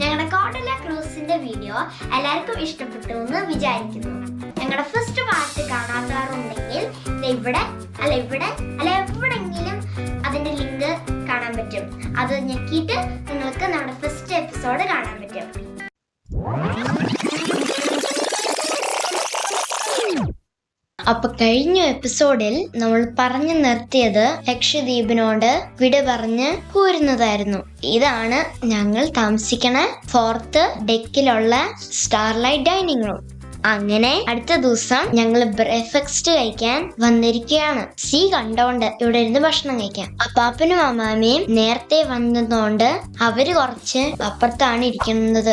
ഞങ്ങളുടെ കോട്ടല ക്രൂസിന്റെ വീഡിയോ എല്ലാവർക്കും ഇഷ്ടപ്പെട്ടു എന്ന് വിചാരിക്കുന്നു. ഞങ്ങളുടെ ഫസ്റ്റ് പാർട്ട് കാണാത്തവരുണ്ടെങ്കിൽ ഇവിടെ അല്ല ഇവിടെ അല്ല എവിടെങ്കിലും അതിന്റെ ലിങ്ക് കാണാൻ പറ്റും. അത് ഞെക്കിയിട്ട് നിങ്ങൾക്ക് നമ്മുടെ ഫസ്റ്റ് എപ്പിസോഡ് കാണാൻ പറ്റും. അപ്പൊ കഴിഞ്ഞ എപ്പിസോഡിൽ നമ്മൾ പറഞ്ഞു നിർത്തിയത് ലക്ഷദ്വീപിനോട് വിട പറഞ്ഞ് പോരുന്നതായിരുന്നു. ഇതാണ് ഞങ്ങൾ താമസിക്കണ ഫോർത്ത് ഡെക്കിലുള്ള സ്റ്റാർലൈറ്റ് ഡൈനിങ് റൂം അങ്ങനെ അടുത്ത ദിവസം ഞങ്ങൾ ബ്രേക്ക്ഫാസ്റ്റ് കഴിക്കാൻ വന്നിരിക്കുകയാണ്. സീ കണ്ടോണ്ട് ഇവിടെ ഇരുന്ന് ഭക്ഷണം കഴിക്കാൻ. അപ്പാപ്പനും അമ്മാമയും നേരത്തെ വന്നതുകൊണ്ട് അവർ കുറച്ച് അപ്പുറത്താണ് ഇരിക്കുന്നത്.